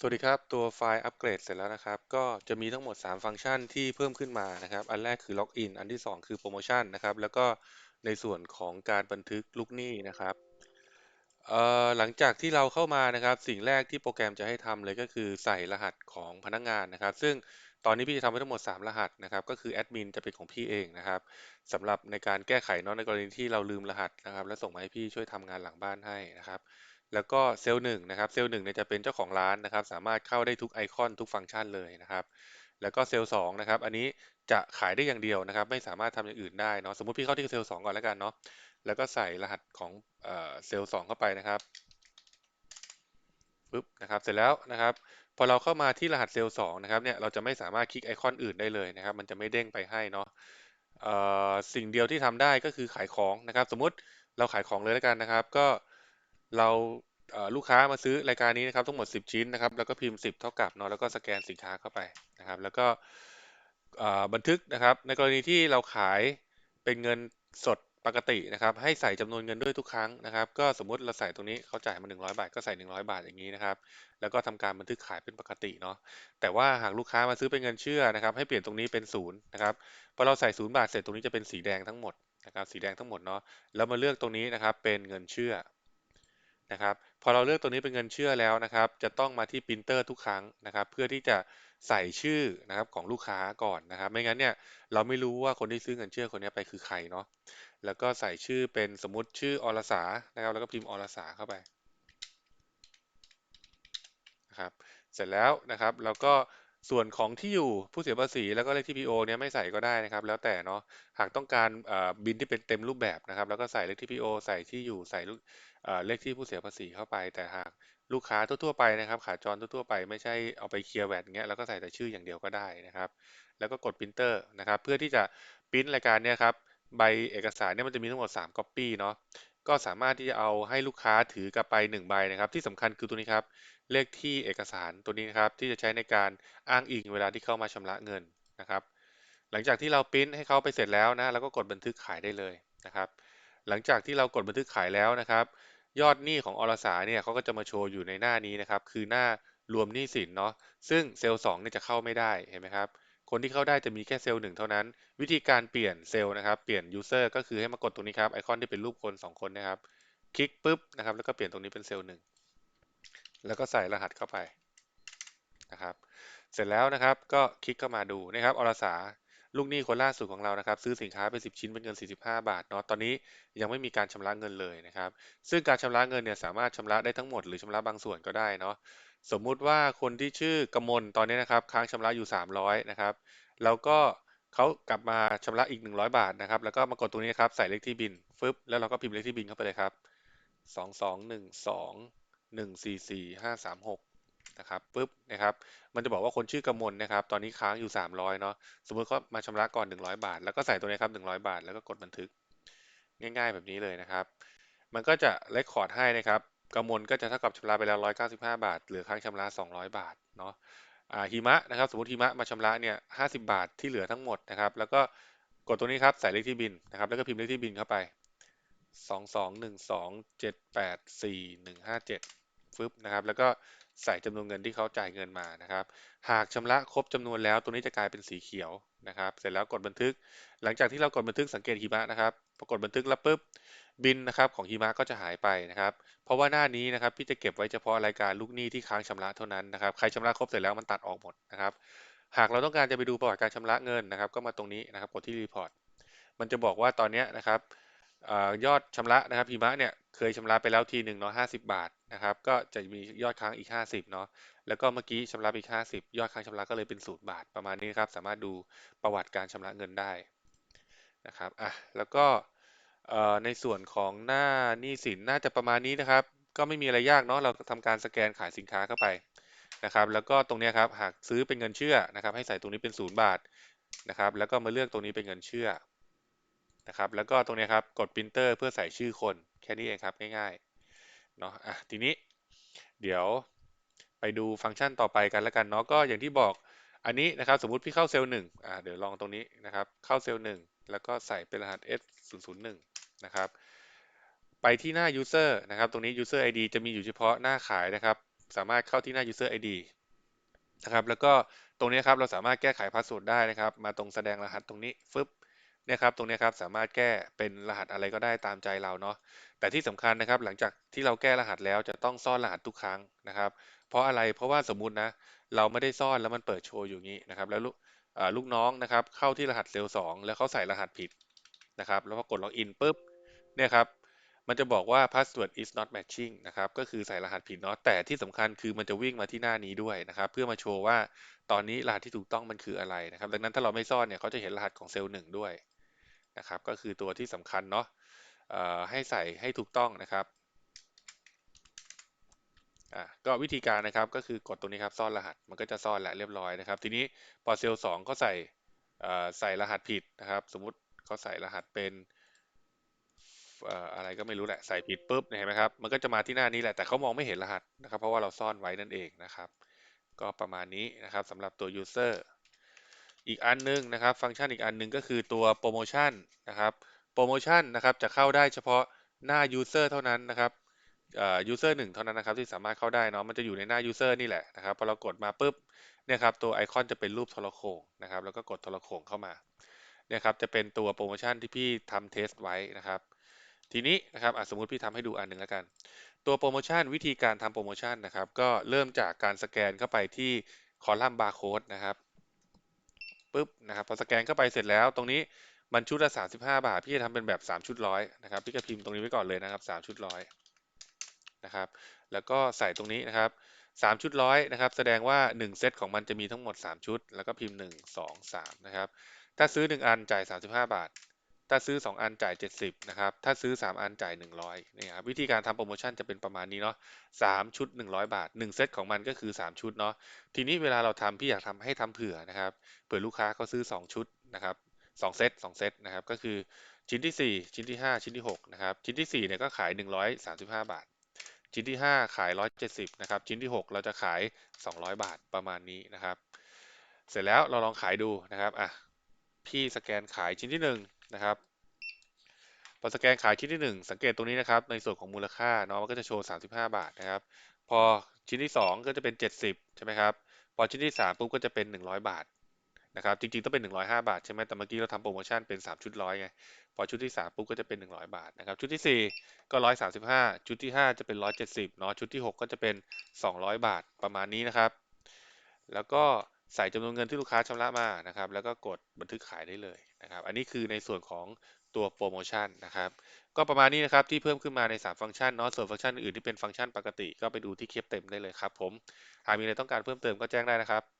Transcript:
สวัสดีครับ ตัวไฟล์อัปเกรดเสร็จแล้วนะครับ ก็จะมีทั้งหมด 3 ฟังก์ชันที่เพิ่มขึ้นมานะครับ อันแรกคือล็อกอินอันที่ 2 คือโปรโมชั่นนะครับ แล้วก็ในส่วนของการบันทึกลูกหนี้นะครับหลังจากที่เราเข้ามานะครับ สิ่งแรกที่โปรแกรมจะให้ทำเลยก็คือใส่รหัสของพนักงานนะครับ ซึ่งตอนนี้พี่จะทำไว้ทั้งหมด 3 รหัสนะครับ ก็คือแอดมินจะเป็นของพี่เองนะครับสำหรับในการแก้ไขเนาะในกรณีที่เราลืมรหัสนะครับ แล้วส่งมาให้พี่ช่วยทำงานหลังบ้านให้นะครับ แล้วก็เซลล์หนึ่งนะครับ เซลล์หนึ่งเนี่ยจะเป็นเจ้าของร้านนะครับ สามารถเข้าได้ทุกไอคอนทุกฟังก์ชันเลยนะครับ แล้วก็เซลล์สองนะครับ อันนี้จะขายได้อย่างเดียวนะครับ ไม่สามารถทำอย่างอื่นได้เนาะ สมมุติพี่เข้าที่เซลล์สองก่อนแล้วกันเนาะ แล้วก็ใส่รหัสของเซลล์สองเข้าไปนะครับปึ๊บนะครับ เสร็จแล้วนะครับ พอเราเข้ามาที่รหัสเซลล์สองนะครับ เนี่ย เราจะไม่สามารถคลิกไอคอนอื่นได้เลยนะครับ มันจะไม่เด้งไปให้เนาะสิ่งเดียวที่ทำได้ก็คือขายของนะครับ สมมุติเราขายของเลยแล้วกันนะครับ ก็ เราลูกค้ามาซื้อรายการนี้นะครับทั้งหมด 10 ชิ้นนะครับ แล้วก็พิมพ์ 10 เท่ากับเนาะแล้วก็สแกนสินค้าเข้าไปนะครับ แล้วก็บันทึกนะครับ ในกรณีที่เราขายเป็นเงินสดปกตินะครับ ให้ใส่จำนวนเงินด้วยทุกครั้งนะครับ ก็สมมุติเราใส่ตรงนี้เขาจ่ายมา 100 บาท ก็ใส่ 100 บาทอย่างนี้นะครับ แล้วก็ทำการบันทึกขายเป็นปกติเนาะแต่ว่าหากลูกค้ามาซื้อเป็นเงินเชื่อนะครับ ให้เปลี่ยนตรงนี้เป็นศูนย์นะครับพอเราใส่ศูนย์บาทเสร็จตรงนี้จะเป็นสีแดงทั้งหมดนะครับสีแดงทั้งหมดเนาะแล้วมาเลือกตรงนี้นะครับเป็นเงินเชื่อ นะครับพอเราเลือกตรงนี้เป็นเงินเชื่อแล้วนะครับ จะต้องมาที่ปรินเตอร์ทุกครั้งนะครับ เพื่อที่จะใส่ชื่อนะครับของลูกค้าก่อนนะครับ ไม่งั้นเนี่ยเราไม่รู้ว่าคนที่ซื้อเงินเชื่อคนนี้ไปคือใครเนาะแล้วก็ใส่ชื่อเป็นสมมติชื่ออรสานะครับ แล้วก็พิมพ์อรสาเข้าไปนะครับ เสร็จแล้วนะครับเราก็ ส่วนของที่อยู่ผู้เสียภาษีแล้วก็เลขที่พีโอเนี่ยไม่ใส่ก็ได้นะครับ แล้วแต่เนาะหากต้องการบินที่เป็นเต็มรูปแบบนะครับ แล้วก็ใส่เลขที่พีโอใส่ที่อยู่ใส่เอ่อเลขที่ผู้เสียภาษีเข้าไป แต่หากลูกค้าทั่วๆไปนะครับ ขาจรทั่วๆไปไม่ใช่เอาไปเคลียร์แวตเงี้ยแล้วก็ใส่แต่ชื่ออย่างเดียวก็ได้นะครับ แล้วก็กดพิมพ์เตอร์นะครับ เพื่อที่จะปริ้นรายการเนี่ยครับใบเอกสารเนี่ยมันจะมีทั้งหมด3 copy เนาะ ก็สามารถที่จะเอาให้ลูกค้าถือกลับไป1ใบนะครับ ที่สำคัญคือตัวนี้ครับ เลขที่เอกสารตัวนี้นะครับ ที่จะใช้ในการอ้างอิงเวลาที่เข้ามาชำระเงินนะครับ หลังจากที่เราปริ้นให้เขาไปเสร็จแล้วนะเราก็กดบันทึกขายได้เลยนะครับ หลังจากที่เรากดบันทึกขายแล้วนะครับ ยอดหนี้ของอรสาเนี่ยเขาก็จะมาโชว์อยู่ในหน้านี้นะครับ คือหน้ารวมหนี้สินเนาะซึ่งเซลล์สองเนี่ยจะเข้าไม่ได้เห็นไหมครับ คนที่เข้าได้จะมีแค่เซลล์หนึ่งเท่านั้น วิธีการเปลี่ยนเซลล์นะครับเปลี่ยนยูเซอร์ก็คือให้มากดตรงนี้ครับไอคอนที่เป็นรูปคน2คนนะครับ คลิกปุ๊บนะครับ แล้วก็เปลี่ยนตรงนี้เป็นเซลล์หนึ่งแล้วก็ใส่รหัสเข้าไปนะครับ เสร็จแล้วนะครับก็คลิกเข้ามาดูนะครับอรสาลูกหนี้คนล่าสุดของเรานะครับ ซื้อสินค้าไป 10 ชิ้นเป็นเงิน 45 บาทเนาะตอนนี้ยังไม่มีการชำระเงินเลยนะครับ ซึ่งการชำระเงินเนี่ยสามารถชำระได้ทั้งหมดหรือชำระบางส่วนก็ได้เนาะ สมมุติว่าคนที่ชื่อกมลตอนนี้นะครับ ค้างชำระอยู่ 300นะครับ แล้วก็เขากลับมาชำระอีก 100 บาทนะครับ แล้วก็มากดตรงนี้ครับ ใส่เลขที่บินฟึบแล้วเราก็พิมพ์เลขที่บินเข้าไปเลยครับสองสองหนึ่งสองหนึ่งสี่สี่ห้าสามหกนะครับปุ๊บนะครับ มันจะบอกว่าคนชื่อกมลนะครับ ตอนนี้ค้างอยู่สามร้อยเนาะ สมมติเขามาชำระก่อนหนึ่งร้อยบาท แล้วก็ใส่ตัวนี้ครับหนึ่งร้อยบาท แล้วก็กดบันทึก ง่าย ๆ แบบนี้เลยนะครับ มันก็จะเลคคอร์ดให้นะครับ กมลก็จะเท่ากับชำระไปแล้ว 195 บาท เหลือค้างชำระ 200 บาทเนาะอ่าหิมะนะครับสมมติหิมะมาชำระเนี่ย50 บาทที่เหลือทั้งหมดนะครับ แล้วก็กดตัวนี้ครับใส่เลขที่บินนะครับ แล้วก็พิมพ์เลขที่บินเข้าไปสองสองหนึ่งสองเจ็ดแปดสี่หนึ่งห้าเจ็ดฟึบนะครับ แล้วก็ ใส่จำนวนเงินที่เขาจ่ายเงินมานะครับ หากชำระครบจำนวนแล้วตัวนี้จะกลายเป็นสีเขียวนะครับ เสร็จแล้วกดบันทึก หลังจากที่เรากดบันทึกสังเกตหิมะนะครับพอกดบันทึกแล้วปุ๊บบินนะครับของหิมะก็จะหายไปนะครับ เพราะว่าหน้านี้นะครับพี่จะเก็บไว้เฉพาะรายการลูกหนี้ที่ค้างชำระเท่านั้นนะครับ ใครชำระครบเสร็จแล้วมันตัดออกหมดนะครับ หากเราต้องการจะไปดูประวัติการชำระเงินนะครับ ก็มาตรงนี้นะครับ กดที่รีพอร์ตมันจะบอกว่าตอนนี้นะครับ ยอดชำระนะครับหิมะเนี่ยเคยชำระไปแล้วทีหนึ่งเนาะห้าสิบาทนะครับ ก็จะมียอดค้างอีก50เนาะแล้วก็เมื่อกี้ชำระอีก50ยอดค้างชำระก็เลยเป็นศูนย์บาทประมาณนี้ครับ สามารถดูประวัติการชำระเงินได้นะครับอะแล้วก็ในส่วนของหน้าหนี้สินน่าจะประมาณนี้นะครับ ก็ไม่มีอะไรยากเนาะเราทำการสแกนขายสินค้าเข้าไปนะครับ แล้วก็ตรงนี้ครับหากซื้อเป็นเงินเชื่อนะครับ ให้ใส่ตรงนี้เป็นศูนย์บาทนะครับ แล้วก็มาเลือกตรงนี้เป็นเงินเชื่อ นะครับ แล้วก็ตรงนี้ครับกดปรินเตอร์เพื่อใส่ชื่อคน แค่นี้เองครับง่ายๆเนาะอะทีนี้เดี๋ยวไปดูฟังก์ชันต่อไปกันแล้วกันเนาะก็อย่างที่บอกอันนี้นะครับสมมุติพี่เข้าเซลล์หนึ่งอ่าเดี๋ยวลองตรงนี้นะครับเข้าเซลล์หนึ่งแล้วก็ใส่เป็นรหัส S 0 0 1นะครับไปที่หน้า user นะครับ ตรงนี้ user ID จะมีอยู่เฉพาะหน้าขายนะครับ สามารถเข้าที่หน้า user ID นะครับ แล้วก็ตรงนี้ครับเราสามารถแก้ไขพาสเวิร์ดได้นะครับ มาตรงแสดงรหัสตรงนี้ฟึบ เนี่ยครับตรงนี้ครับสามารถแก้เป็นรหัสอะไรก็ได้ตามใจเราเนาะแต่ที่สำคัญนะครับหลังจากที่เราแก้รหัสแล้วจะต้องซ่อนรหัสทุกครั้งนะครับ เพราะอะไรเพราะว่าสมมุตินะเราไม่ได้ซ่อนแล้วมันเปิดโชว์อยู่งี้นะครับแล้วลูกลูกน้องนะครับเข้าที่รหัสเซลล์สแล้วเขาใส่รหัสผิดนะครับแล้วพอกดล็อกอินปุ๊บเนี่ยครับมันจะบอกว่า password is not matching นะครับก็คือใส่รหัสผิดเนาะแต่ที่สำคัญคือมันจะวิ่งมาที่หน้านี้ด้วยนะครับ เพื่อมาโชว์ว่าตอนนี้รหัสที่ถูกต้องมันคืออะไรนะครับ ดังนั้นถ้าเราไม่ซ่อนเนี่ยเขาจะเห็นรหัสของเซลล์หนึ่งด้วย นะครับ ก็คือตัวที่สำคัญเนาะให้ใส่ให้ถูกต้องนะครับอะก็วิธีการนะครับก็คือกดตรงนี้ครับซ่อนรหัสมันก็จะซ่อนแหละเรียบร้อยนะครับ ทีนี้พอเซลล์สองก็ใส่ใส่รหัสผิดนะครับ สมมุติเขาใส่รหัสเป็นอะไรก็ไม่รู้แหละใส่ผิดปุ๊บเห็นไหมครับมันก็จะมาที่หน้านี้แหละแต่เขามองไม่เห็นรหัสนะครับ เพราะว่าเราซ่อนไว้นั่นเองนะครับ ก็ประมาณนี้นะครับสำหรับตัว user อีกอันนึงนะครับ ฟังก์ชันอีกอันนึงก็คือตัวโปรโมชั่นนะครับโปรโมชั่นนะครับจะเข้าได้เฉพาะหน้า user เท่านั้นนะครับยูเซอร์หนึ่งเท่านั้นนะครับที่สามารถเข้าได้เนาะมันจะอยู่ในหน้า user นี่แหละนะครับพอเรากดมาปุ๊บเนี่ยครับตัวไอคอนจะเป็นรูปโทรโขงนะครับแล้วก็กดโทรโขงเข้ามาเนี่ยครับจะเป็นตัวโปรโมชั่นที่พี่ทำเทสไว้นะครับ ทีนี้นะครับสมมุติพี่ทำให้ดูอันหนึ่งแล้วกัน ตัวโปรโมชั่นวิธีการทำโปรโมชั่นนะครับ ก็เริ่มจากการสแกนเข้าไปที่คอลัมน์บาร์โค้ดนะครับ ปุ๊บนะครับพอสแกนเข้าไปเสร็จแล้วตรงนี้มันชุดละ 35 บาท พี่จะทำเป็นแบบ 3 ชุดร้อยนะครับพี่ก็พิมพ์ตรงนี้ไว้ก่อนเลยนะครับ 3 ชุดร้อยนะครับแล้วก็ใส่ตรงนี้นะครับ 3 ชุดร้อยนะครับแสดงว่า 1 เซตของมันจะมีทั้งหมด 3 ชุด แล้วก็พิมพ์ 1 2 3นะครับถ้าซื้อ 1 อันจ่าย 35 บาท ถ้าซื้อ 2 อันจ่าย 70นะครับ ถ้าซื้อ 3 อันจ่าย 100นี่ครับวิธีการทำโปรโมชั่นจะเป็นประมาณนี้เนาะ3ชุด 100 บาท 1 เซตของมันก็คือ 3 ชุดเนาะ ทีนี้เวลาเราทำพี่อยากทำให้ทำเผื่อนะครับ เผื่อลูกค้าเขาซื้อ 2 ชุดนะครับ2เซต2เซตนะครับ ก็คือชิ้นที่ 4 ชิ้นที่ 5 ชิ้นที่6นะครับ ชิ้นที่4เนี่ยก็ขาย 135 บาท ชิ้นที่ 5 ขาย 170นะครับ ชิ้นที่ 6 เราจะขาย 200 บาทประมาณนี้นะครับ เสร็จแล้วเราลองขายดูนะครับ อะ พี่สแกนขายชิ้นที่ 1 นะครับพอสแกนขายชิ้นที่ 1 สังเกตตรงนี้นะครับ ในส่วนของมูลค่าเนาะมันก็จะโชว์ 35 บาทนะครับ พอชิ้นที่ 2 ก็จะเป็น 70 ใช่ไหมครับ พอชิ้นที่ 3 ปุ๊บก็จะเป็น 100 บาทนะครับ จริงๆ ต้องเป็น 105 บาทใช่ไหมแต่เมื่อกี้เราทำโปรโมชั่นเป็น 3 ชุดร้อยไง พอชุดที่ 3 ปุ๊บก็จะเป็น 100 บาทนะครับ ชุดที่ 4 ก็ 135 ชุดที่ 5 จะเป็น 170เนาะ ชุดที่ 6 ก็จะเป็น 200 บาทประมาณนี้นะครับ แล้วก็ ใส่จำนวนเงินที่ลูกค้าชำระมานะครับ แล้วก็กดบันทึกขายได้เลยนะครับ อันนี้คือในส่วนของตัวโปรโมชั่นนะครับ ก็ประมาณนี้นะครับที่เพิ่มขึ้นมาใน 3 ฟังก์ชันเนาะส่วนฟังก์ชันอื่นที่เป็นฟังก์ชันปกติ ก็ไปดูที่คลิปเต็มได้เลยครับผมหากมีอะไรต้องการเพิ่มเติมก็แจ้งได้นะครับ